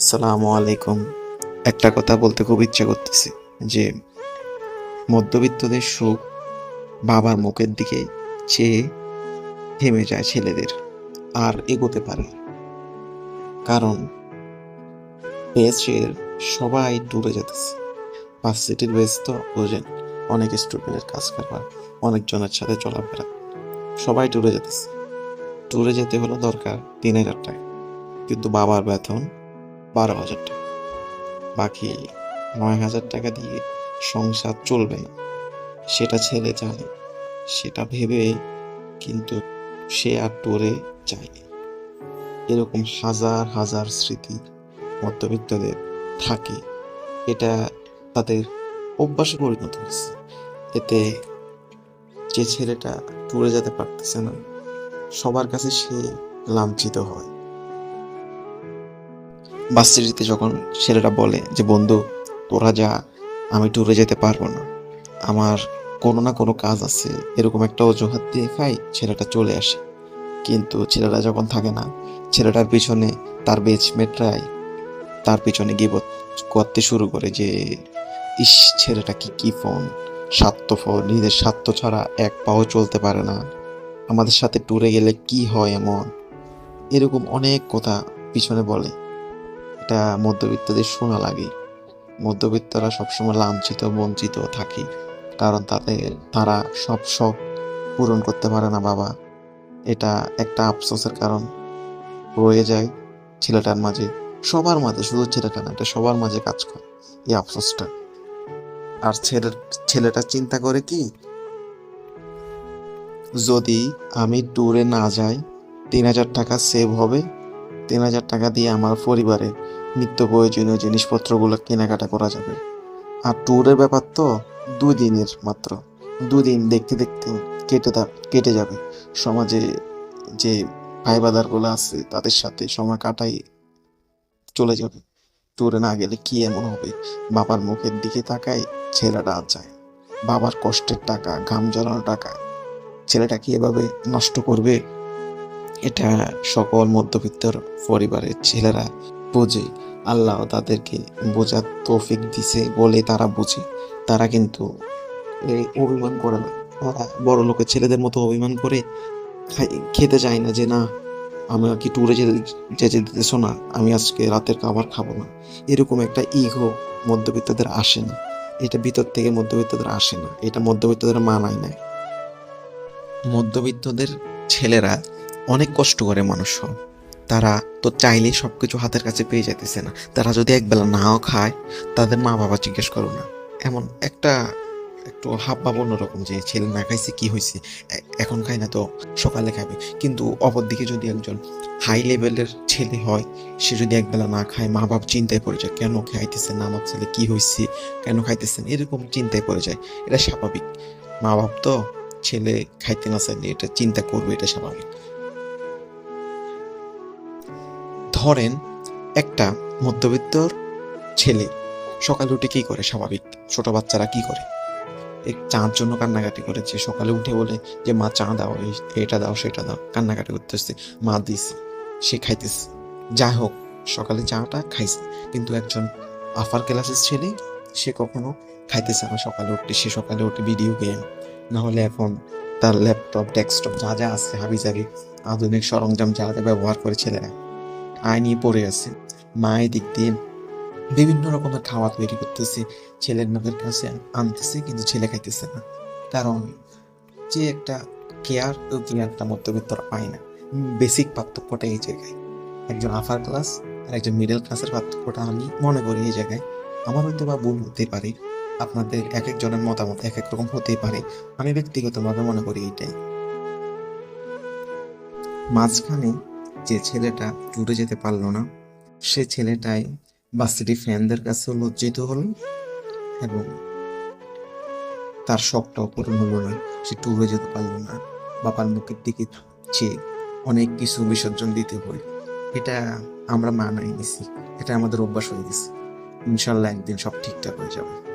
আসসালামু আলাইকুম। একটা কথা বলতে খুব ইচ্ছা করতেছে যে, মধ্যবিত্তদের সুখ বাবার মুখের দিকে চেয়ে থেমে যায় ছেলেদের, আর এগোতে পারে কারণ বেসের সবাই দূরে যেতেছে ভার্সিটির বেস তো বোঝেন, অনেক স্টুডেন্টের কাজ কারবার, অনেকজনের সাথে চলাফেরা। সবাই ট্যুরে যেতেছে ট্যুরে যেতে হলো দরকার তিন হাজার টাকা। কিন্তু বাবার বেতন বারো হাজার টাকা। বাকি নয় হাজার টাকা দিয়ে সংসার চলবে না। সেটা ছেলে জানে, সেটা ভেবে কিন্তু সে আর ট্যুরে যায়নি। এরকম হাজার হাজার স্মৃতি মধ্যবিত্তদের থাকে। এটা তাদের অভ্যাসে পরিণত হয়েছে। এতে যে ছেলেটা ট্যুরে যেতে পারতেছে না, সবার কাছে সে লাঞ্ছিত হয়। ভার্সিটিতে যখন ছেলেরা বলে যে, বন্ধু, তোরা যা, আমি ট্যুরে যেতে পারব না। আমার কোনো না কোনো কাজ আছে। এরকম একটা অজুহাত দিয়ে খাই ছেলেটা চলে আসে। কিন্তু ছেলেরা যখন থাকে না, ছেলেটার পিছনে তার বেচমেটরাই তার পিছনে গিয়ে করতে শুরু করে যে, ইস, ছেলেটা কি কি ফোন স্বার্থ ফোন নিজের স্বার্থ ছাড়া এক পাও চলতে পারে না। আমাদের সাথে ট্যুরে গেলে কি হয় এমন? এরকম অনেক কথা পিছনে বলে। এটা মধ্যবিত্তদের শোনা লাগে। মধ্যবিত্তরা সবসময় লাঞ্ছিত, বঞ্চিত থাকে, কারণ তাদের, তারা সব শখ পূরণ করতে পারে না বাবা। এটা একটা আফসোসের কারণ। রয়ে যায় ছেলেটার মাঝে, সবার মাঝে, শুধু ছেলেটা না, এটা সবার মাঝে কাজ করে এই আফসোসটা। আর ছেলে ছেলেটা চিন্তা করে কি, যদি আমি ট্যুরে না যাই, তিন হাজার টাকা সেভ হবে, তিন হাজার টাকা দিয়ে আমার পরিবারের নিত্য প্রয়োজনীয় জিনিসপত্রগুলো কেনাকাটা করা যাবে। আর ট্যুরের ব্যাপার তো দুই দিনের মাত্র। দুই দিন দেখতে দেখতে কেটে দা- কেটে যাবে। সমাজে যে ভাই বাদারগুলো আছে, তাদের সাথে সময় কাটাই চলে যাবে। ট্যুরে না গেলে কি এমন হবে? বাবার মুখের দিকে তাকায় ছেলেটা যায়। বাবার কষ্টের টাকা, ঘাম জড়ানো টাকা, ছেলেটা কি এভাবে নষ্ট করবে? এটা সকল মধ্যবিত্তর পরিবারের ছেলেরা বোঝে। আল্লাহ তাদেরকে বোঝার তৌফিক দিছে বলে তারা বোঝে। তারা কিন্তু এই অভিমান করে না। তারা বড় লোকের ছেলেদের মতো অভিমান করে খেতে চায় না যে, না আমি কি ট্যুরে যেতে যেতে দিতেছো না? আমি আজকে রাতের খাবার খাব না। এরকম একটা ইগো মধ্যবিত্তদের আসে না। এটা ভিতর থেকে মধ্যবিত্তদের আসে না। এটা মধ্যবিত্তদের মানায় না মধ্যবিত্তদের ছেলেরা অনেক কষ্ট করে মানুষ হয়। তারা তো চাইলেই সবকিছু হাতের কাছে পেয়ে যেতেছে না। তারা যদি একবেলা নাও খায়, তাদের মা বাবা জিজ্ঞেস করো না। এমন একটা, একটু হাব ভাব অন্যরকম যে, ছেলে না খাইছে কি হয়েছে এখন খায় না তো সকালে খাবে। কিন্তু অপরদিকে যদি একজন হাই লেভেলের ছেলে হয়, সে যদি একবেলা না খায়, মা বাবা চিন্তায় পড়ে যায়, কেন খাইতেছে না? আমার ছেলে কি হয়েছে কেন খাইতেছে না? এরকম চিন্তায় পড়ে যায়। এটা স্বাভাবিক। মা বাপ তো ছেলে খাইতে না চাইলে এটা চিন্তা করবে, এটা স্বাভাবিক। ধরেন একটা মধ্যবিত্তর ছেলে, সকালে উঠে কী করে স্বাভাবিক? ছোট বাচ্চারা কি করে? চাঁর জন্য কান্নাকাটি করেছে। সকালে উঠে বলে যে, মা চা দাও এটা দাও, সেটা দাও। কান্নাকাটি করতেছে। মা, দিছে, সে খাইতেছে। যাই হোক, সকালে চাটা খাইছে। কিন্তু একজন আফার ক্লাসের ছেলে, সে কখনো খাইতেছে না। সকালে উঠে, সে সকালে উঠে ভিডিও গেম না হলে এখন তার ল্যাপটপ ডেস্কটপ যা যা আছে হাবি জাবি আধুনিক সরঞ্জাম যা যা ব্যবহার করে ছেলেরা আয় নিয়ে পড়ে আছে। মায়ের দিক দিয়ে বিভিন্ন রকমের খাওয়া তৈরি করতেছে, ছেলের মুখের কাছে আনতেছে কিন্তু ছেলে খাইতেছে না। কারণ যে একটা কেয়ার, ওই কেয়ারটা মধ্যবিত্তরা পায় না। বেসিক পার্থক্যটা এই জায়গায়। একজন আফার ক্লাস আর একজন মিডল ক্লাসের পার্থক্যটা আমি মনে করি এই জায়গায়। আমার হয়তো বা ভুল হতে পারে, আপনাদের এক একজনের মতামত এক এক রকম হতেই পারে। আমি ব্যক্তিগতভাবে মনে করি এইটাই মাঝখানে যে ছেলেটা ট্যুরে যেতে পারল না, সে ছেলেটাই ভার্সিটি ফ্যানদের কাছেও লজ্জিত হলো এবং তার শখটাও পূরণ হলো না। সে ট্যুরে যেতে পারল না। বাবার মুখের দিকে চেয়ে অনেক কিছু বিসর্জন দিতে হয়। এটা আমরা মানাই নিছি। এটা আমাদের অভ্যাস হয়ে গেছে। ইনশাল্লাহ একদিন সব ঠিকঠাক হয়ে যাবে।